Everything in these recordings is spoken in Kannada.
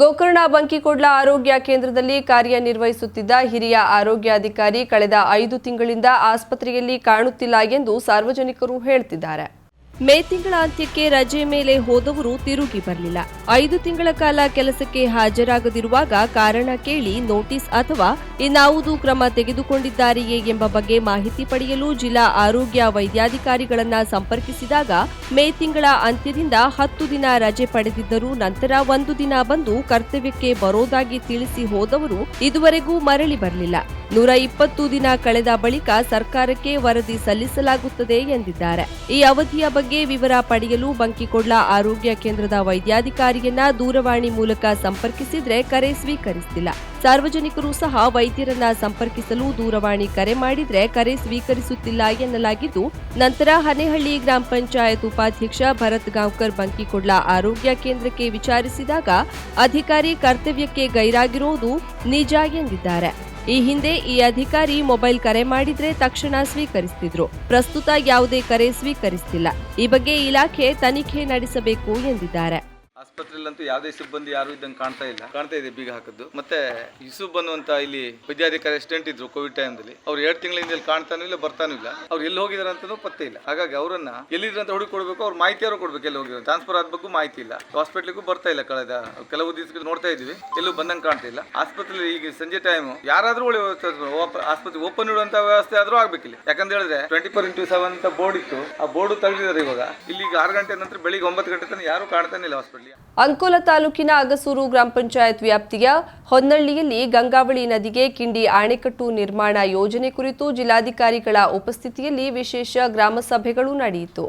ಗೋಕರ್ಣ ಬಂಕಿಕೊಡ್ಲ ಆರೋಗ್ಯ ಕೇಂದ್ರದಲ್ಲಿ ಕಾರ್ಯನಿರ್ವಹಿಸುತ್ತಿದ್ದ ಹಿರಿಯ ಆರೋಗ್ಯಾಧಿಕಾರಿ ಕಳೆದ ಐದು ತಿಂಗಳಿಂದ ಆಸ್ಪತ್ರೆಯಲ್ಲಿ ಕಾಣುತ್ತಿಲ್ಲ ಎಂದು ಸಾರ್ವಜನಿಕರು ಹೇಳ್ತಿದ್ದಾರೆ. ಮೇ ತಿಂಗಳ ಅಂತ್ಯಕ್ಕೆ ರಜೆ ಮೇಲೆ ಹೋದವರು ತಿರುಗಿ ಬರಲಿಲ್ಲ. ಐದು ತಿಂಗಳ ಕಾಲ ಕೆಲಸಕ್ಕೆ ಹಾಜರಾಗದಿರುವಾಗ ಕಾರಣ ಕೇಳಿ ನೋಟಿಸ್ ಅಥವಾ ಇನ್ನಾವುದು ಕ್ರಮ ತೆಗೆದುಕೊಂಡಿದ್ದಾರೆಯೇ ಎಂಬ ಬಗ್ಗೆ ಮಾಹಿತಿ ಪಡೆಯಲು ಜಿಲ್ಲಾ ಆರೋಗ್ಯ ವೈದ್ಯಾಧಿಕಾರಿಗಳನ್ನ ಸಂಪರ್ಕಿಸಿದಾಗ ಮೇ ತಿಂಗಳ ಅಂತ್ಯದಿಂದ ಹತ್ತು ದಿನ ರಜೆ ಪಡೆದಿದ್ದರೂ ನಂತರ ಒಂದು ದಿನ ಬಂದು ಕರ್ತವ್ಯಕ್ಕೆ ಬರೋದಾಗಿ ತಿಳಿಸಿ ಹೋದವರು ಇದುವರೆಗೂ ಮರಳಿ ಬರಲಿಲ್ಲ. ನೂರ ಇಪ್ಪತ್ತು ದಿನ ಕಳೆದ ಬಳಿಕ ಸರ್ಕಾರಕ್ಕೆ ವರದಿ ಸಲ್ಲಿಸಲಾಗುತ್ತದೆ ಎಂದಿದ್ದಾರೆ. ಈ ಅವಧಿಯ ಬಗ್ಗೆ ವಿವರ ಪಡೆಯಲು ಬಂಕಿಕೊಡ್ಲ ಆರೋಗ್ಯ ಕೇಂದ್ರದ ವೈದ್ಯಾಧಿಕಾರಿಯನ್ನ ದೂರವಾಣಿ ಮೂಲಕ ಸಂಪರ್ಕಿಸಿದ್ರೆ ಕರೆ ಸ್ವೀಕರಿಸುತ್ತಿಲ್ಲ ಸಾರ್ವಜನಿಕರು ಸಹ ವೈದ್ಯರನ್ನ ಸಂಪರ್ಕಿಸಲು ದೂರವಾಣಿ ಕರೆ ಮಾಡಿದ್ರೆ ಕರೆ ಸ್ವೀಕರಿಸುತ್ತಿಲ್ಲ ಎನ್ನಲಾಗಿದ್ದು, ನಂತರ ಹನೇಹಳ್ಳಿ ಗ್ರಾಮ ಪಂಚಾಯತ್ ಉಪಾಧ್ಯಕ್ಷ ಭರತ್ ಗಾಂವ್ಕರ್ ಬಂಕಿಕೊಡ್ಲ ಆರೋಗ್ಯ ಕೇಂದ್ರಕ್ಕೆ ವಿಚಾರಿಸಿದಾಗ, ಅಧಿಕಾರಿ ಕರ್ತವ್ಯಕ್ಕೆ ಗೈರಾಗಿರುವುದು ನಿಜ ಎಂದಿದ್ದಾರೆ. ಈ ಹಿಂದೆ ಈ ಅಧಿಕಾರಿ ಮೊಬೈಲ್ ಕರೆ ಮಾಡಿದ್ರೆ ತಕ್ಷಣ ಸ್ವೀಕರಿಸ್ತಿದ್ರು. ಪ್ರಸ್ತುತ ಯಾವುದೇ ಕರೆ ಸ್ವೀಕರಿಸ್ತಿಲ್ಲ. ಈ ಬಗ್ಗೆ ಇಲಾಖೆ ತನಿಖೆ ನಡೆಸಬೇಕು ಎಂದಿದ್ದಾರೆ. ಆಸ್ಪತ್ರೆಯಲ್ಲಂತೂ ಯಾವುದೇ ಸಿಬ್ಬಂದಿ ಯಾರು ಇದ್ದಂಗೆ ಕಾಣ್ತಾ ಇಲ್ಲ. ಕಾಣ್ತಾ ಇದೆ ಬೀಗ ಹಾಕದ್ದು. ಮತ್ತೆ ಯೂಸುಫ್ ಅನ್ನುವಂತ ಇಲ್ಲಿ ವೈದ್ಯಾಧಿಕಾರಿ ಅಸಿಸ್ಟೆಂಟ್ ಇದ್ರು ಕೋವಿಡ್ ಟೈಮ್ದಲ್ಲಿ. ಅವ್ರು ಎರಡು ತಿಂಗಳಿಂದ ಇಲ್ಲಿ ಕಾಣ್ತಾನೂ ಇಲ್ಲ ಬರ್ತಾನೂ ಇಲ್ಲ. ಅವ್ರು ಎಲ್ಲಿ ಹೋಗಿದಾರೆ ಅಂತನೂ ಪತ್ತೆ ಇಲ್ಲ. ಹಾಗಾಗಿ ಅವರನ್ನ ಎಲ್ಲಿದ್ರು ಅಂತ ಹುಡುಕಿ ಕೊಡಬೇಕು ಅವ್ರ ಮಾಹಿತಿ ಅವರು ಕೊಡ್ಬೇಕು ಎಲ್ಲಿ ಹೋಗಿದ್ರು. ಟ್ರಾನ್ಸ್ಫರ್ ಆದ ಬಗ್ಗೆ ಮಾಹಿತಿ ಇಲ್ಲ. ಹಾಸ್ಪಿಟ್ಲಿಗೂ ಬರ್ತಾ ಇಲ್ಲ ಕಳೆದ ಕೆಲವು ದಿವಸಕ್ಕೆ ನೋಡ್ತಾ ಇದೀವಿ ಎಲ್ಲೂ ಬಂದಂಗೆ ಕಾಣ್ತಾ ಇಲ್ಲ. ಆಸ್ಪತ್ರೆ ಈಗ ಸಂಜೆ ಟೈಮ್ ಯಾರಾದ್ರೂ ಒಳ್ಳೆ ಆಸ್ಪತ್ರೆ ಓಪನ್ ಇಡುವಂತ ವ್ಯವಸ್ಥೆ ಆದ್ರೂ ಆಗ್ಬೇಕಿಲ್ಲ. ಯಾಕಂತ ಹೇಳಿದ್ರೆ ಟ್ವೆಂಟಿ ಫೋರ್ ಇಂಟು ಸೆವೆನ್ ಅಂತ ಬೋರ್ಡ್ ಇತ್ತು. ಆ ಬೋರ್ಡ್ ತೆಗೆದಿದ್ದಾರೆ ಇವಾಗ. ಇಲ್ಲಿ ಈಗ ಆರು ಗಂಟೆ ನಂತರ ಬೆಳಿಗ್ಗೆ ಒಂಬತ್ತು ಗಂಟೆ ತನಕ ಯಾರು ಕಾಣ್ತಾನೆ ಇಲ್ಲ ಹಾಸ್ಪಿಟ್ಲಿಗೆ ಅಂಕೋಲ ತಾಲೂಕಿನ ಅಗಸೂರು ಗ್ರಾಮ ಪಂಚಾಯತ್ ವ್ಯಾಪ್ತಿಯ ಹೊನ್ನಳ್ಳಿಯಲ್ಲಿ ಗಂಗಾವಳಿ ನದಿಗೆ ಕಿಂಡಿ ಅಣೆಕಟ್ಟು ನಿರ್ಮಾಣ ಯೋಜನೆ ಕುರಿತು ಜಿಲ್ಲಾಧಿಕಾರಿಗಳ ಉಪಸ್ಥಿತಿಯಲ್ಲಿ ವಿಶೇಷ ಗ್ರಾಮ ಸಭೆಗಳು ನಡೆಯಿತು.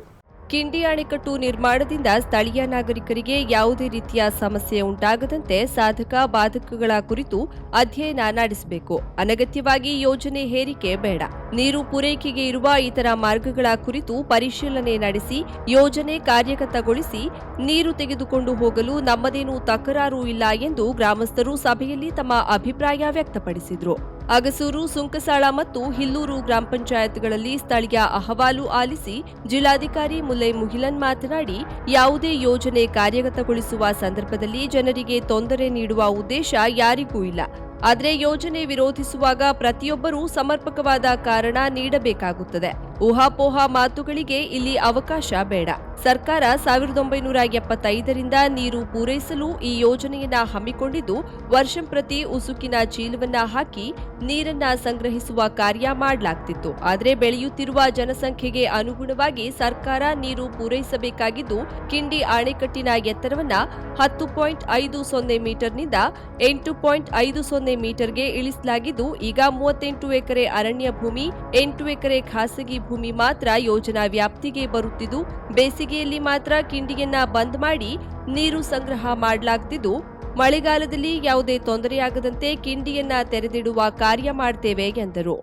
ಕಿಂಡಿ ಅಣೆಕಟ್ಟು ನಿರ್ಮಾಣದಿಂದ ಸ್ಥಳೀಯ ನಾಗರಿಕರಿಗೆ ಯಾವುದೇ ರೀತಿಯ ಸಮಸ್ಯೆ ಉಂಟಾಗದಂತೆ ಸಾಧಕ ಬಾಧಕಗಳ ಕುರಿತು ಅಧ್ಯಯನ ನಡೆಸಬೇಕು. ಅನಗತ್ಯವಾಗಿ ಯೋಜನೆ ಹೇರಿಕೆ ಬೇಡ. ನೀರು ಪೂರೈಕೆಗೆ ಇರುವ ಇತರ ಮಾರ್ಗಗಳ ಕುರಿತು ಪರಿಶೀಲನೆ ನಡೆಸಿ, ಯೋಜನೆ ಕಾರ್ಯಗತಗೊಳಿಸಿ, ನೀರು ತೆಗೆದುಕೊಂಡು ಹೋಗಲು ನಮ್ಮದೇನೂ ತಕರಾರು ಇಲ್ಲ ಎಂದು ಗ್ರಾಮಸ್ಥರು ಸಭೆಯಲ್ಲಿ ತಮ್ಮ ಅಭಿಪ್ರಾಯ ವ್ಯಕ್ತಪಡಿಸಿದರು. ಅಗಸೂರು, ಸುಂಕಸಾಳ ಮತ್ತು ಹಿಲ್ಲೂರು ಗ್ರಾಮ ಪಂಚಾಯತ್ಗಳಲ್ಲಿ ಸ್ಥಳೀಯ ಅಹವಾಲು ಆಲಿಸಿ ಜಿಲ್ಲಾಧಿಕಾರಿ ಮುಲ್ಲೈ ಮುಹಿಲನ್ ಮಾತನಾಡಿ, ಯಾವುದೇ ಯೋಜನೆ ಕಾರ್ಯಗತಗೊಳಿಸುವ ಸಂದರ್ಭದಲ್ಲಿ ಜನರಿಗೆ ತೊಂದರೆ ನೀಡುವ ಉದ್ದೇಶ ಯಾರಿಗೂ ಇಲ್ಲ. ಆದರೆ ಯೋಜನೆ ವಿರೋಧಿಸುವಾಗ ಪ್ರತಿಯೊಬ್ಬರೂ ಸಮರ್ಪಕವಾದ ಕಾರಣ ನೀಡಬೇಕಾಗುತ್ತದೆ. ಊಹಾಪೋಹ ಮಾತುಗಳಿಗೆ ಇಲ್ಲಿ ಅವಕಾಶ ಬೇಡ. ಸರ್ಕಾರ ಸಾವಿರದ ಒಂಬೈನೂರ ಎಪ್ಪತ್ತೈದರಿಂದ ನೀರು ಪೂರೈಸಲು ಈ ಯೋಜನೆಯನ್ನ ಹಮ್ಮಿಕೊಂಡಿದ್ದು ವರ್ಷಂಪ್ರತಿ ಉಸುಕಿನ ಚೀಲವನ್ನ ಹಾಕಿ ನೀರನ್ನ ಸಂಗ್ರಹಿಸುವ ಕಾರ್ಯ ಮಾಡಲಾಗ್ತಿತ್ತು. ಆದರೆ ಬೆಳೆಯುತ್ತಿರುವ ಜನಸಂಖ್ಯೆಗೆ ಅನುಗುಣವಾಗಿ ಸರ್ಕಾರ ನೀರು ಪೂರೈಸಬೇಕಾಗಿದ್ದು, ಕಿಂಡಿ ಅಣೆಕಟ್ಟಿನ ಎತ್ತರವನ್ನ ಹತ್ತು ಪಾಯಿಂಟ್ ಐದು ಸೊನ್ನೆ ಮೀಟರ್ನಿಂದ ಎಂಟು ಪಾಯಿಂಟ್ ಐದು ಸೊನ್ನೆ ಮೀಟರ್ಗೆ ಇಳಿಸಲಾಗಿದ್ದು, ಈಗ ಮೂವತ್ತೆಂಟು ಎಕರೆ ಅರಣ್ಯ ಭೂಮಿ, ಎಂಟು ಎಕರೆ ಖಾಸಗಿ ಭೂಮಿ ಮಾತ್ರ ಯೋಜನಾ ವ್ಯಾಪ್ತಿಗೆ ಬರುತ್ತಿದ್ದು, ಬೇಸಿಗೆಯಲ್ಲಿ ಮಾತ್ರ ಕಿಂಡಿಯನ್ನ ಬಂದ್ ಮಾಡಿ ನೀರು ಸಂಗ್ರಹ ಮಾಡಲಾಗ್ತಿದ್ದು, ಮಳೆಗಾಲದಲ್ಲಿ ಯಾವುದೇ ತೊಂದರೆಯಾಗದಂತೆ ಕಿಂಡಿಯನ್ನ ತೆರೆದಿಡುವ ಕಾರ್ಯ ಮಾಡ್ತೇವೆ ಎಂದರು.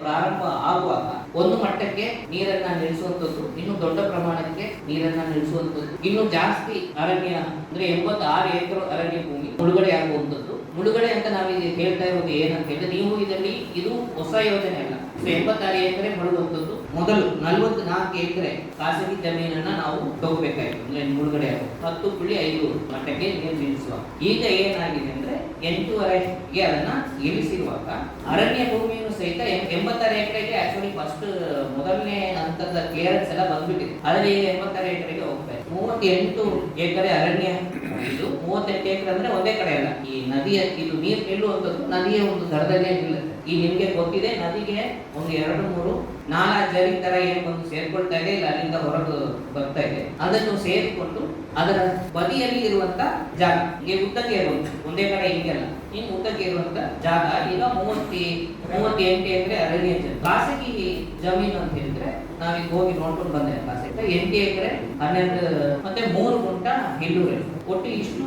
ಪ್ರಾರಂಭ ಆಗುವಾಗ ಒಂದು ಮಟ್ಟಕ್ಕೆ ನೀರನ್ನ ನಿಲ್ಲಿಸುವಂತದ್ದು ಇನ್ನು ದೊಡ್ಡ ಪ್ರಮಾಣಕ್ಕೆ ನೀರನ್ನ ನಿಲ್ಲಿಸುವಂತದ್ದು ಇನ್ನು ಜಾಸ್ತಿ ಅರಣ್ಯ ಅಂದ್ರೆ ಎಂಬತ್ತಾರು ಎಕರೆ ಅರಣ್ಯ ಭೂಮಿ ಮುಳುಗಡೆ ಆಗುವಂತದ್ದು ಮುಳುಗಡೆ ಅಂತ ನಾವೀಗ ಹೇಳ್ತಾ ಇರೋದು ಏನಂತ ಹೇಳಿದ್ರೆ, ನೀವು ಇದರಲ್ಲಿ ಇದು ಹೊಸ ಯೋಜನೆ ಅಲ್ಲ. ಎಂಬತ್ತಾರು ಎಕರೆ ಮುಳುಗುವಂತದ್ದು ಮೊದಲು ನಲ್ವತ್ತು ನಾಲ್ಕು ಎಕರೆ ಖಾಸಗಿ ಜಮೀನನ್ನ ನಾವು ತಗೋಬೇಕಾಯ್ತು, ಅಂದ್ರೆ ಮುಳುಗಡೆ ಹತ್ತು ಪುಳಿ ಐದು ಮಟ್ಟಕ್ಕೆ ನೀರು ನಿಲ್ಲಿಸುವ. ಈಗ ಏನಾಗಿದೆ ಅಂದ್ರೆ ಎಂಟೂವರೆಗೆ ಅದನ್ನ ಇಳಿಸಿರುವಾಗ ಅರಣ್ಯ ಭೂಮಿಯನ್ನು ಸಹಿತ ಎಂಬತ್ತಾರು ಎಕರೆಗೆ ಆಕ್ಚುಲಿ ಫಸ್ಟ್ ಮೊದಲನೇ ಹಂತದ ಕ್ಲಿಯರೆನ್ಸ್ ಎಲ್ಲ ಬಂದ್ಬಿಟ್ಟಿದೆ. ಅದರಲ್ಲಿ ಎಂಬತ್ತಾರು ಎಕರೆಗೆ ಹೋಗ್ತಾ ಇದೆ ಮೂವತ್ತೆಂಟು ಎಕರೆ ಅರಣ್ಯ ಇದು. ಮೂವತ್ತೆಂಟು ಎಕರೆ ಅಂದ್ರೆ ಒಂದೇ ಕಡೆ ಅಲ್ಲ. ಈ ನದಿಯ, ಇದು ನೀರು ನಿಲ್ಲುವಂಥದ್ದು ನದಿಯ ಒಂದು ದರದಲ್ಲೇ ನಿಲ್ಲುತ್ತೆ. ಈ ನಿಮ್ಗೆ ಗೊತ್ತಿದೆ, ನದಿಗೆ ಒಂದು ಎರಡು, ಮೂರು, ನಾಲ್ಕು ಜರಿ ತರ ಏನು ಬಂದು ಸೇರ್ಕೊಳ್ತಾ ಇದೆ, ಇಲ್ಲ ಅಲ್ಲಿಂದ ಹೊರಗೆ ಬರ್ತಾ ಇದೆ. ಅದನ್ನು ಸೇರಿಕೊಂಡು ಅದರ ಬದಿಯಲ್ಲಿ ಇರುವಂತ ಜಾಗ, ಹಿಂಗೆ ಉದ್ದಕ್ಕೆ ಇರುವಂತ, ಒಂದೇ ಕಡೆ ಹಿಂಗೆಲ್ಲ ಇನ್ನು ಉದ್ದಕ್ಕೆ ಇರುವಂತ ಜಾಗ. ಈಗ ಮೂವತ್ತಿ, ಮೂವತ್ತೆಂಟು ಎಕರೆ ಅರಣ್ಯ. ಖಾಸಗಿ ಜಮೀನು ಅಂತ ಹೇಳಿದ್ರೆ ನಾವೀಗ ಹೋಗಿ ನೋಡ್ಕೊಂಡು ಬಂದೆ ಕ್ಲಾಸಿಗೆ ಎಂಟು ಎಕರೆ, ಹನ್ನೆರಡು, ಮತ್ತೆ ಮೂರು ಗುಂಟ ಹಿಲ್ಲೂರು ಒಟ್ಟು ಇಷ್ಟು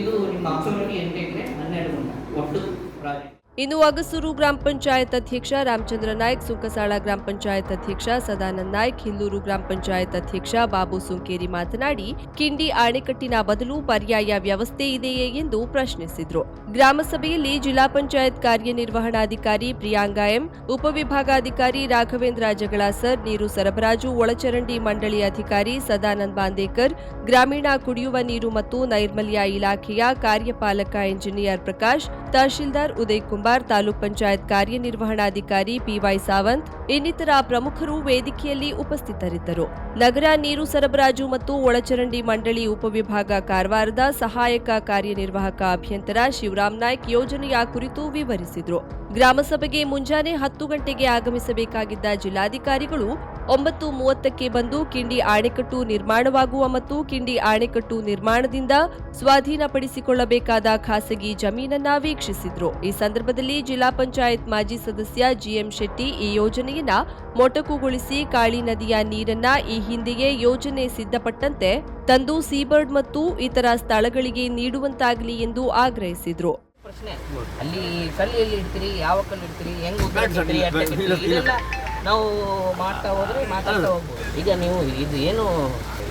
ಇದು ನಿಮ್ಮ ಅಂಶಗಳಿಗೆ ಎಂಟು ಎಕರೆ, ಹನ್ನೆರಡು ಗುಂಟ ಒಟ್ಟು ಪ್ರಾಜೆಕ್ಟ್ ಇನ್ನು ಅಗಸೂರು ಗ್ರಾಮ ಪಂಚಾಯತ್ ಅಧ್ಯಕ್ಷ ರಾಮಚಂದ್ರ ನಾಯ್ಕ ಸುಂಕಸಾಳ ಗ್ರಾಮ ಪಂಚಾಯತ್ ಅಧ್ಯಕ್ಷ ಸದಾನಂದ ನಾಯ್ಕ್, ಹಿಲ್ಲೂರು ಗ್ರಾಮ ಪಂಚಾಯತ್ ಅಧ್ಯಕ್ಷ ಬಾಬು ಸುಂಕೇರಿ ಮಾತನಾಡಿ, ಕಿಂಡಿ ಅಣೆಕಟ್ಟಿನ ಬದಲು ಪರ್ಯಾಯ ವ್ಯವಸ್ಥೆ ಇದೆಯೇ ಎಂದು ಪ್ರಶ್ನಿಸಿದರು. ಗ್ರಾಮಸಭೆಯಲ್ಲಿ ಜಿಲ್ಲಾ ಪಂಚಾಯತ್ ಕಾರ್ಯನಿರ್ವಹಣಾಧಿಕಾರಿ ಪ್ರಿಯಾಂಗ ಎಂ, ಉಪವಿಭಾಗಾಧಿಕಾರಿ ರಾಘವೇಂದ್ರ ಜಗಳಾಸರ್ ನೀರು ಸರಬರಾಜು, ಒಳಚರಂಡಿ ಮಂಡಳಿ ಅಧಿಕಾರಿ ಸದಾನಂದ್ ಬಾಂದೇಕರ್, ಗ್ರಾಮೀಣ ಕುಡಿಯುವ ನೀರು ಮತ್ತು ನೈರ್ಮಲ್ಯ ಇಲಾಖೆಯ ಕಾರ್ಯಪಾಲಕ ಇಂಜಿನಿಯರ್ ಪ್ರಕಾಶ್, ತಹಶೀಲ್ದಾರ್ ಉದಯ್ ತಾಲೂಕ್ ಪಂಚಾಯತ್ ಕಾರ್ಯನಿರ್ವಹಣಾಧಿಕಾರಿ ಪಿವೈ ಸಾವಂತ್, ಇನ್ನಿತರ ಪ್ರಮುಖರು ವೇದಿಕೆಯಲ್ಲಿ ಉಪಸ್ಥಿತರಿದ್ದರು. ನಗರ ನೀರು ಸರಬರಾಜು ಮತ್ತು ಒಳಚರಂಡಿ ಮಂಡಳಿ ಉಪವಿಭಾಗ ಕಾರವಾರದ ಸಹಾಯಕ ಕಾರ್ಯನಿರ್ವಾಹಕ ಅಭಿಯಂತರ ಶಿವರಾಮ್ ನಾಯ್ಕ್ ಯೋಜನೆಯ ಕುರಿತು ವಿವರಿಸಿದರು. ಗ್ರಾಮಸಭೆಗೆ ಮುಂಜಾನೆ ಹತ್ತು ಗಂಟೆಗೆ ಆಗಮಿಸಬೇಕಾಗಿದ್ದ ಜಿಲ್ಲಾಧಿಕಾರಿಗಳು ಒಂಬತ್ತು ಮೂವತ್ತಕ್ಕೆ ಬಂದು ಕಿಂಡಿ ಆಣೆಕಟ್ಟು ನಿರ್ಮಾಣವಾಗುವ ಮತ್ತು ಕಿಂಡಿ ಆಣೆಕಟ್ಟು ನಿರ್ಮಾಣದಿಂದ ಸ್ವಾಧೀನಪಡಿಸಿಕೊಳ್ಳಬೇಕಾದ ಖಾಸಗಿ ಜಮೀನನ್ನ ವೀಕ್ಷಿಸಿದ್ರು. ಈ ಸಂದರ್ಭದಲ್ಲಿ ಜಿಲ್ಲಾ ಪಂಚಾಯತ್ ಮಾಜಿ ಸದಸ್ಯ ಜಿಎಂ ಶೆಟ್ಟಿ ಈ ಯೋಜನೆಯನ್ನ ಮೊಟಕುಗೊಳಿಸಿ ಕಾಳಿ ನದಿಯ ನೀರನ್ನ ಈ ಹಿಂದೆಯೇ ಯೋಜನೆ ಸಿದ್ಧಪಟ್ಟಂತೆ ತಂದು ಸೀಬರ್ಡ್ ಮತ್ತು ಇತರ ಸ್ಥಳಗಳಿಗೆ ನೀಡುವಂತಾಗಲಿ ಎಂದು ಆಗ್ರಹಿಸಿದ್ರು. ಪ್ರಶ್ನೆ ಅಲ್ಲಿ ಕಲ್ಲಿ ಎಲ್ಲಿ ಇಡ್ತೀರಿ ಯಾವ ಕಲ್ಲು ಇಡ್ತೀರಿ ಹೆಂಗ್ ನಾವು ಮಾಡ್ತಾ ಹೋದ್ರೆ ಮಾತಾಡ್ತಾ ಹೋಗ್ಬೋದು. ಈಗ ನೀವು ಇದು ಏನು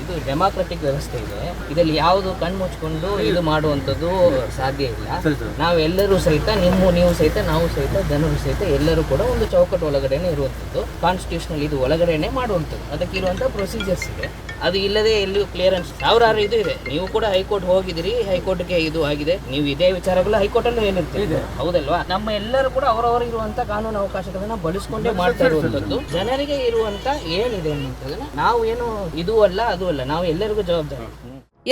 ಇದು ಡೆಮಾಕ್ರೆಟಿಕ್ ವ್ಯವಸ್ಥೆ ಇದೆ. ಇದರಲ್ಲಿ ಯಾವುದು ಕಣ್ಣು ಮುಚ್ಕೊಂಡು ಇದು ಮಾಡುವಂಥದ್ದು ಸಾಧ್ಯ ಇಲ್ಲ. ನಾವೆಲ್ಲರೂ ಸಹಿತ ನಿಮ್ಮ ನೀವು ಸಹಿತ ನಾವು ಸಹಿತ ಜನರು ಸಹಿತ ಎಲ್ಲರೂ ಕೂಡ ಒಂದು ಚೌಕಟ್ಟು ಒಳಗಡೆನೆ ಇರುವಂಥದ್ದು. ಕಾನ್ಸ್ಟಿಟ್ಯೂಷನಲ್ ಇದು ಒಳಗಡೆನೆ ಮಾಡುವಂಥದ್ದು. ಅದಕ್ಕೆ ಇರುವಂಥ ಪ್ರೊಸೀಜರ್ಸ್ ಇದೆ. ಅದು ಇಲ್ಲದೆ ಎಲ್ಲಿಯೂ ಕ್ಲಿಯರೆನ್ಸ್ ಸಾವಿರಾರು ಇದು ಇದೆ. ನೀವು ಕೂಡ ಹೈಕೋರ್ಟ್ ಹೋಗಿದಿರಿ ಹೈಕೋರ್ಟ್ಗೆ ಇದು ಆಗಿದೆ. ನೀವು ಇದೇ ವಿಚಾರಗಳು ಹೈಕೋರ್ಟಲ್ಲೂ ಏನಿರ್ತೀವಿ ಹೌದಲ್ವಾ? ನಮ್ಮ ಎಲ್ಲರೂ ಕೂಡ ಅವರವರು ಇರುವಂತ ಕಾನೂನು ಅವಕಾಶಗಳನ್ನ ಬಳಸ್ಕೊಂಡೇ ಮಾಡ್ತಾ ಇರುವಂತದ್ದು. ಜನರಿಗೆ ಇರುವಂತ ಏನಿದೆ ಅನ್ನೋದನ್ನ ನಾವು ಏನು ಇದು ಅಲ್ಲ ಅದು ಅಲ್ಲ. ನಾವು ಎಲ್ಲರಿಗೂ ಜವಾಬ್ದಾರಿ.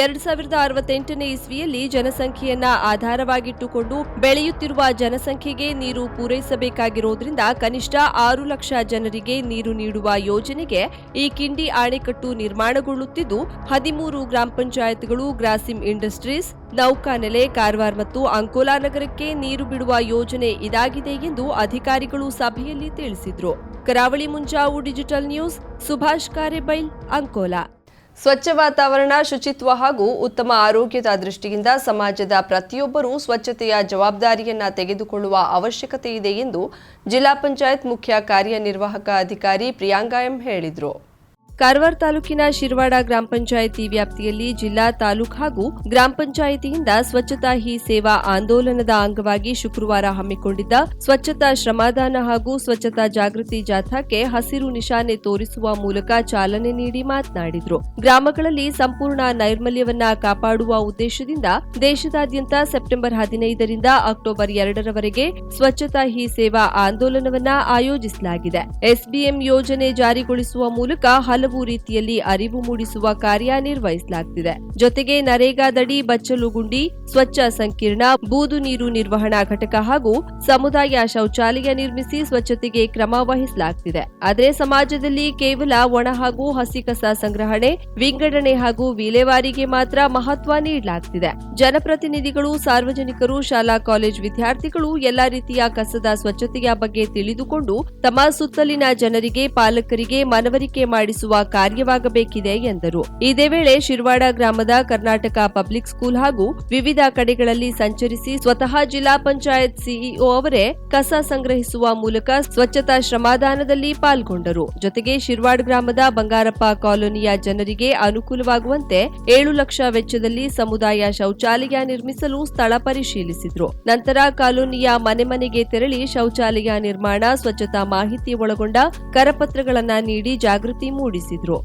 ಎರಡ್ ಸಾವಿರದ ಅರವತ್ತೆಂಟನೇ ಇಸ್ವಿಯಲ್ಲಿ ಜನಸಂಖ್ಯೆಯನ್ನ ಆಧಾರವಾಗಿಟ್ಟುಕೊಂಡು ಬೆಳೆಯುತ್ತಿರುವ ಜನಸಂಖ್ಯೆಗೆ ನೀರು ಪೂರೈಸಬೇಕಾಗಿರೋದ್ರಿಂದ ಕನಿಷ್ಠ ಆರು ಲಕ್ಷ ಜನರಿಗೆ ನೀರು ನೀಡುವ ಯೋಜನೆಗೆ ಈ ಕಿಂಡಿ ಅಣೆಕಟ್ಟು ನಿರ್ಮಾಣಗೊಳ್ಳುತ್ತಿದ್ದು, ಹದಿಮೂರು ಗ್ರಾಮ ಪಂಚಾಯತ್ಗಳು, ಗ್ರಾಸಿಂ ಇಂಡಸ್ಟ್ರೀಸ್, ನೌಕಾನೆಲೆ, ಕಾರವಾರ ಮತ್ತು ಅಂಕೋಲಾ ನಗರಕ್ಕೆ ನೀರು ಬಿಡುವ ಯೋಜನೆ ಇದಾಗಿದೆ ಎಂದು ಅಧಿಕಾರಿಗಳು ಸಭೆಯಲ್ಲಿ ತಿಳಿಸಿದರು. Karavali Munjavu digital news, Subhash Karebail Ankola. ಸ್ವಚ್ಛ ವಾತಾವರಣ, ಶುಚಿತ್ವ ಹಾಗೂ ಉತ್ತಮ ಆರೋಗ್ಯದ ದೃಷ್ಟಿಯಿಂದ ಸಮಾಜದ ಪ್ರತಿಯೊಬ್ಬರೂ ಸ್ವಚ್ಛತೆಯ ಜವಾಬ್ದಾರಿಯನ್ನ ತೆಗೆದುಕೊಳ್ಳುವ ಅವಶ್ಯಕತೆ ಇದೆ ಎಂದು ಜಿಲ್ಲಾ ಪಂಚಾಯತ್ ಮುಖ್ಯ ಕಾರ್ಯನಿರ್ವಾಹಕ ಅಧಿಕಾರಿ ಪ್ರಿಯಾಂಗಾಯಂ ಹೇಳಿದರು. ಕಾರವಾರ ತಾಲೂಕಿನ ಶಿರವಾಡ ಗ್ರಾಮ ಪಂಚಾಯಿತಿ ವ್ಯಾಪ್ತಿಯಲ್ಲಿ ಜಿಲ್ಲಾ ತಾಲೂಕು ಹಾಗೂ ಗ್ರಾಮ ಪಂಚಾಯಿತಿಯಿಂದ ಸ್ವಚ್ಛತಾ ಹಿ ಸೇವಾ ಆಂದೋಲನದ ಅಂಗವಾಗಿ ಶುಕ್ರವಾರ ಹಮ್ಮಿಕೊಂಡಿದ್ದ ಸ್ವಚ್ಛತಾ ಶ್ರಮದಾನ ಹಾಗೂ ಸ್ವಚ್ಛತಾ ಜಾಗೃತಿ ಜಾಥಾಕ್ಕೆ ಹಸಿರು ನಿಶಾನೆ ತೋರಿಸುವ ಮೂಲಕ ಚಾಲನೆ ನೀಡಿ ಮಾತನಾಡಿದರು. ಗ್ರಾಮಗಳಲ್ಲಿ ಸಂಪೂರ್ಣ ನೈರ್ಮಲ್ಯವನ್ನ ಕಾಪಾಡುವ ಉದ್ದೇಶದಿಂದ ದೇಶದಾದ್ಯಂತ ಸೆಪ್ಟೆಂಬರ್ ಹದಿನೈದರಿಂದ ಅಕ್ಟೋಬರ್ ಎರಡರವರೆಗೆ ಸ್ವಚ್ಛತಾ ಹಿ ಸೇವಾ ಆಂದೋಲನವನ್ನ ಆಯೋಜಿಸಲಾಗಿದೆ. ಎಸ್ಬಿಎಂ ಯೋಜನೆ ಜಾರಿಗೊಳಿಸುವ ಮೂಲಕ ಹಲವು ರೀತಿಯಲ್ಲಿ ಅರಿವು ಮೂಡಿಸುವ ಕಾರ್ಯ ನಿರ್ವಹಿಸಲಾಗುತ್ತಿದೆ ಜೊತೆಗೆ ನರೇಗಾದಡಿ ಬಚ್ಚಲು ಗುಂಡಿ ಸ್ವಚ್ಛ ಸಂಕೀರ್ಣ, ಬೂದು ನೀರು ನಿರ್ವಹಣಾ ಘಟಕ ಹಾಗೂ ಸಮುದಾಯ ಶೌಚಾಲಯ ನಿರ್ಮಿಸಿ ಸ್ವಚ್ಛತೆಗೆ ಕ್ರಮ ವಹಿಸಲಾಗುತ್ತಿದೆ ಆದರೆ ಸಮಾಜದಲ್ಲಿ ಕೇವಲ ಒಣ ಹಾಗೂ ಹಸಿ ಕಸ ಸಂಗ್ರಹಣೆ, ವಿಂಗಡಣೆ ಹಾಗೂ ವಿಲೇವಾರಿಗೆ ಮಾತ್ರ ಮಹತ್ವ ನೀಡಲಾಗುತ್ತಿದೆ ಜನಪ್ರತಿನಿಧಿಗಳು, ಸಾರ್ವಜನಿಕರು, ಶಾಲಾ, ಕಾಲೇಜು ವಿದ್ಯಾರ್ಥಿಗಳು ಎಲ್ಲಾ ರೀತಿಯ ಕಸದ ಸ್ವಚ್ಛತೆಯ ಬಗ್ಗೆ ತಿಳಿದುಕೊಂಡು ತಮ್ಮ ಸುತ್ತಲಿನ ಜನರಿಗೆ, ಪಾಲಕರಿಗೆ ಮನವರಿಕೆ ಮಾಡಿಸುವ ಕಾರ್ಯವಾಗಬೇಕಿದೆ ಎಂದರು. ಇದೇ ವೇಳೆ ಶಿರ್ವಾಡ ಗ್ರಾಮದ ಕರ್ನಾಟಕ ಪಬ್ಲಿಕ್ ಸ್ಕೂಲ್ ಹಾಗೂ ವಿವಿಧ ಕಡೆಗಳಲ್ಲಿ ಸಂಚರಿಸಿ ಸ್ವತಃ ಜಿಲ್ಲಾ ಪಂಚಾಯತ್ ಸಿಇಒ ಅವರೇ ಕಸ ಸಂಗ್ರಹಿಸುವ ಮೂಲಕ ಸ್ವಚ್ಛತಾ ಶ್ರಮದಾನದಲ್ಲಿ ಪಾಲ್ಗೊಂಡರು. ಜೊತೆಗೆ ಶಿರ್ವಾಡ ಗ್ರಾಮದ ಬಂಗಾರಪ್ಪ ಕಾಲೋನಿಯ ಜನರಿಗೆ ಅನುಕೂಲವಾಗುವಂತೆ ಏಳು ಲಕ್ಷ ವೆಚ್ಚದಲ್ಲಿ ಸಮುದಾಯ ಶೌಚಾಲಯ ನಿರ್ಮಿಸಲು ಸ್ಥಳ ಪರಿಶೀಲಿಸಿದ್ರು. ನಂತರ ಕಾಲೋನಿಯ ಮನೆ ಮನೆಗೆ ತೆರಳಿ ಶೌಚಾಲಯ ನಿರ್ಮಾಣ, ಸ್ವಚ್ಛತಾ ಮಾಹಿತಿ ಒಳಗೊಂಡ ಕರಪತ್ರಗಳನ್ನು ನೀಡಿ ಜಾಗೃತಿ ಮೂಡಿಸಿದ್ರು.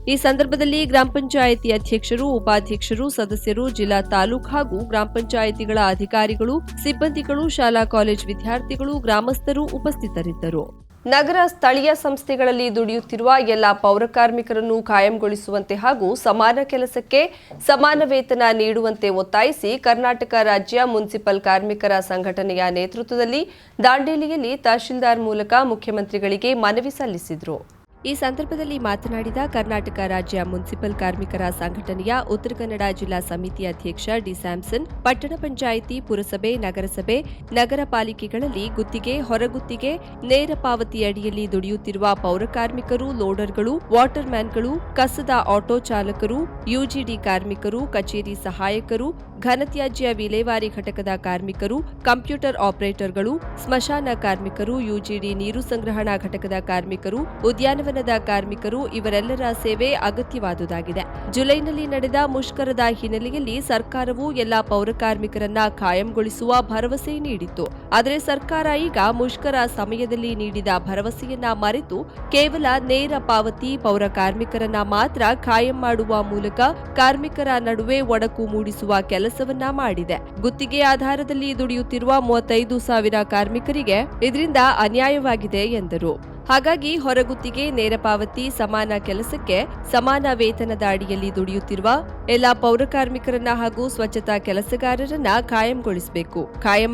ಈ ಸಂದರ್ಭದಲ್ಲಿ ಗ್ರಾಮ ಪಂಚಾಯಿತಿ ಅಧ್ಯಕ್ಷರು, ಉಪಾಧ್ಯಕ್ಷರು, ಸದಸ್ಯರು, ಜಿಲ್ಲಾ ತಾಲೂಕು ಹಾಗೂ ಗ್ರಾಮ ಪಂಚಾಯಿತಿಗಳ ಅಧಿಕಾರಿಗಳು, ಸಿಬ್ಬಂದಿಗಳು, ಶಾಲಾ ಕಾಲೇಜು ವಿದ್ಯಾರ್ಥಿಗಳು, ಗ್ರಾಮಸ್ಥರು ಉಪಸ್ಥಿತರಿದ್ದರು. ನಗರ ಸ್ಥಳೀಯ ಸಂಸ್ಥೆಗಳಲ್ಲಿ ದುಡಿಯುತ್ತಿರುವ ಎಲ್ಲ ಪೌರಕಾರ್ಮಿಕರನ್ನು ಕಾಯಂಗೊಳಿಸುವಂತೆ ಹಾಗೂ ಸಮಾನ ಕೆಲಸಕ್ಕೆ ಸಮಾನ ವೇತನ ನೀಡುವಂತೆ ಒತ್ತಾಯಿಸಿ ಕರ್ನಾಟಕ ರಾಜ್ಯ ಮುನ್ಸಿಪಲ್ ಕಾರ್ಮಿಕರ ಸಂಘಟನೆಯ ನೇತೃತ್ವದಲ್ಲಿ ದಾಂಡೇಲಿಯಲ್ಲಿ ತಹಶೀಲ್ದಾರ್ ಮೂಲಕ ಮುಖ್ಯಮಂತ್ರಿಗಳಿಗೆ ಮನವಿ ಸಲ್ಲಿಸಿದರು. ಈ ಸಂದರ್ಭದಲ್ಲಿ ಮಾತನಾಡಿದ ಕರ್ನಾಟಕ ರಾಜ್ಯ ಮುನ್ಸಿಪಲ್ ಕಾರ್ಮಿಕರ ಸಂಘಟನೆಯ ಉತ್ತರ ಕನ್ನಡ ಜಿಲ್ಲಾ ಸಮಿತಿ ಅಧ್ಯಕ್ಷ ಡಿ ಸ್ಯಾಮ್ಸನ್, ಪಟ್ಟಣ ಪಂಚಾಯಿತಿ, ಪುರಸಭೆ, ನಗರಸಭೆ, ನಗರ ಪಾಲಿಕೆಗಳಲ್ಲಿ ಗುತ್ತಿಗೆ, ಹೊರಗುತ್ತಿಗೆ, ನೇರ ಪಾವತಿ ಅಡಿಯಲ್ಲಿ ದುಡಿಯುತ್ತಿರುವ ಪೌರಕಾರ್ಮಿಕರು ಲೋಡರ್ಗಳು ವಾಟರ್ ಮ್ಯಾನ್ಗಳು ಕಸದ ಆಟೋ ಚಾಲಕರು, ಯುಜಿಡಿ ಕಾರ್ಮಿಕರು, ಕಚೇರಿ ಸಹಾಯಕರು ಘನತ್ಯಾಜ್ಯ ವಿಲೇವಾರಿ ಘಟಕದ ಕಾರ್ಮಿಕರು, ಕಂಪ್ಯೂಟರ್ ಆಪರೇಟರ್ಗಳು, ಸ್ಮಶಾನ ಕಾರ್ಮಿಕರು, ಯುಜಿಡಿ ನೀರು ಸಂಗ್ರಹಣಾ ಘಟಕದ ಕಾರ್ಮಿಕರು, ಉದ್ಯಾನವನದ ಕಾರ್ಮಿಕರು ಇವರೆಲ್ಲರ ಸೇವೆ ಅಗತ್ಯವಾದುದಾಗಿದೆ. ಜುಲೈನಲ್ಲಿ ನಡೆದ ಮುಷ್ಕರದ ಹಿನ್ನೆಲೆಯಲ್ಲಿ ಸರ್ಕಾರವು ಎಲ್ಲಾ ಪೌರ ಕಾರ್ಮಿಕರನ್ನ ಕಾಯಂಗೊಳಿಸುವ ಭರವಸೆ ನೀಡಿತ್ತು. ಆದರೆ ಸರ್ಕಾರ ಈಗ ಮುಷ್ಕರ ಸಮಯದಲ್ಲಿ ನೀಡಿದ ಭರವಸೆಯನ್ನ ಮರೆತು ಕೇವಲ ನೇರ ಪಾವತಿ ಪೌರ ಕಾರ್ಮಿಕರನ್ನ ಮಾತ್ರ ಕಾಯಂ ಮಾಡುವ ಮೂಲಕ ಕಾರ್ಮಿಕರ ನಡುವೆ ಒಡಕು ಮೂಡಿಸುವ ಕೆಲಸವನ್ನ ಮಾಡಿದೆ. ಗುತ್ತಿಗೆ ಆಧಾರದಲ್ಲಿ ದುಡಿಯುತ್ತಿರುವ ಮೂವತ್ತೈದು ಸಾವಿರ ಕಾರ್ಮಿಕರಿಗೆ ಇದರಿಂದ ಅನ್ಯಾಯವಾಗಿದೆ ಎಂದರು. ಹಾಗಾಗಿ ಹೊರಗುತ್ತಿಗೆ ನೇರ ಪಾವತಿ ಸಮಾನ ಕೆಲಸಕ್ಕೆ ಸಮಾನ ವೇತನದ ಅಡಿಯಲ್ಲಿ ದುಡಿಯುತ್ತಿರುವ ಎಲ್ಲ ಪೌರಕಾರ್ಮಿಕರನ್ನ ಹಾಗೂ ಸ್ವಚ್ಛತಾ ಕೆಲಸಗಾರರನ್ನ ಕಾಯಂಗೊಳಿಸಬೇಕು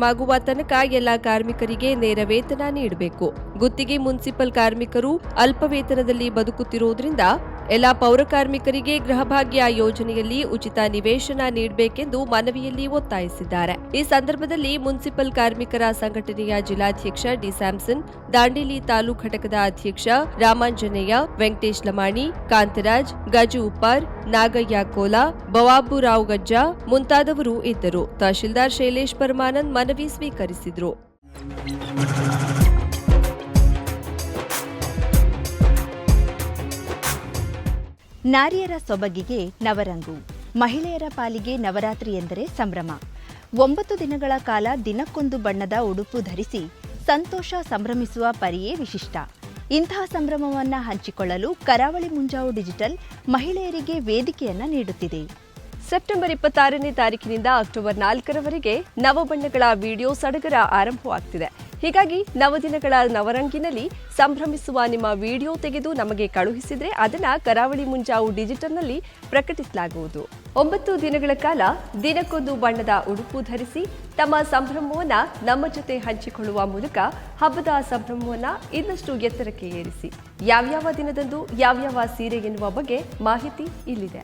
ಆಗುವ ತನಕ ಎಲ್ಲಾ ಕಾರ್ಮಿಕರಿಗೆ ನೇರ ವೇತನ ನೀಡಬೇಕು. ಗುತ್ತಿಗೆ ಮುನ್ಸಿಪಲ್ ಕಾರ್ಮಿಕರು ಅಲ್ಪ ವೇತನದಲ್ಲಿ ಬದುಕುತ್ತಿರುವುದರಿಂದ ಎಲ್ಲಾ ಪೌರಕಾರ್ಮಿಕರಿಗೆ ಗೃಹಭಾಗ್ಯ ಯೋಜನೆಯಲ್ಲಿ ಉಚಿತ ನಿವೇಶನ ನೀಡಬೇಕೆಂದು ಮನವಿಯಲ್ಲಿ ಒತ್ತಾಯಿಸಿದ್ದಾರೆ. ಈ ಸಂದರ್ಭದಲ್ಲಿ ಮುನ್ಸಿಪಲ್ ಕಾರ್ಮಿಕರ ಸಂಘಟನೆಯ ಜಿಲ್ಲಾಧ್ಯಕ್ಷ ಡಿ ಸ್ಯಾಮ್ಸನ್, ದಾಂಡೇಲಿ ತಾಲೂಕು ಘಟಕದ ಅಧ್ಯಕ್ಷ ರಾಮಾಂಜನೇಯ, ವೆಂಕಟೇಶ್ ಲಮಾಣಿ, ಕಾಂತರಾಜ್, ಗಜು ಉಪ್ಪಾರ್, ನಾಗಯ್ಯ ಕೋಲ ಬವಾಬುರಾವ್ ಗಜ್ಜ ಮುಂತಾದವರು ಇದ್ದರು. ತಹಶೀಲ್ದಾರ್ ಶೈಲೇಶ್ ಪರಮಾನಂದ್ ಮನವಿ ಸ್ವೀಕರಿಸಿದರು. ನಾರಿಯರ ಸೊಬಗಿಗೆ ನವರಂಗು, ಮಹಿಳೆಯರ ಪಾಲಿಗೆ ನವರಾತ್ರಿ ಎಂದರೆ ಸಂಭ್ರಮ. ಒಂಬತ್ತು ದಿನಗಳ ಕಾಲ ದಿನಕ್ಕೊಂದು ಬಣ್ಣದ ಉಡುಪು ಧರಿಸಿ ಸಂತೋಷ ಸಂಭ್ರಮಿಸುವ ಪರಿಯೇ ವಿಶಿಷ್ಟ. ಇಂತಹ ಸಂಭ್ರಮವನ್ನು ಹಂಚಿಕೊಳ್ಳಲು ಕರಾವಳಿ ಮುಂಜಾವು ಡಿಜಿಟಲ್ ಮಹಿಳೆಯರಿಗೆ ವೇದಿಕೆಯನ್ನ ನೀಡುತ್ತಿದೆ. ಸೆಪ್ಟೆಂಬರ್ ಇಪ್ಪತ್ತಾರನೇ ತಾರೀಕಿನಿಂದ ಅಕ್ಟೋಬರ್ ನಾಲ್ಕರವರೆಗೆ ನವಬಣ್ಣಗಳ ವಿಡಿಯೋ ಸಡಗರ ಆರಂಭವಾಗ್ತಿದೆ. ಹೀಗಾಗಿ ನವದಿನಗಳ ನವರಂಗಿನಲ್ಲಿ ಸಂಭ್ರಮಿಸುವ ನಿಮ್ಮ ವಿಡಿಯೋ ತೆಗೆದು ನಮಗೆ ಕಳುಹಿಸಿದ್ರೆ ಅದನ್ನ ಕರಾವಳಿ ಮುಂಜಾವು ಡಿಜಿಟಲ್ನಲ್ಲಿ ಪ್ರಕಟಿಸಲಾಗುವುದು. ಒಂಬತ್ತು ದಿನಗಳ ಕಾಲ ದಿನಕ್ಕೊಂದು ಬಣ್ಣದ ಉಡುಪು ಧರಿಸಿ ತಮ್ಮ ಸಂಭ್ರಮವನ್ನು ನಮ್ಮ ಜೊತೆ ಹಂಚಿಕೊಳ್ಳುವ ಮೂಲಕ ಹಬ್ಬದ ಸಂಭ್ರಮವನ್ನು ಇನ್ನಷ್ಟು ಎತ್ತರಕ್ಕೆ ಏರಿಸಿ. ಯಾವ್ಯಾವ ದಿನದಂದು ಯಾವ್ಯಾವ ಸೀರೆ ಎನ್ನುವ ಬಗ್ಗೆ ಮಾಹಿತಿ ಇಲ್ಲಿದೆ.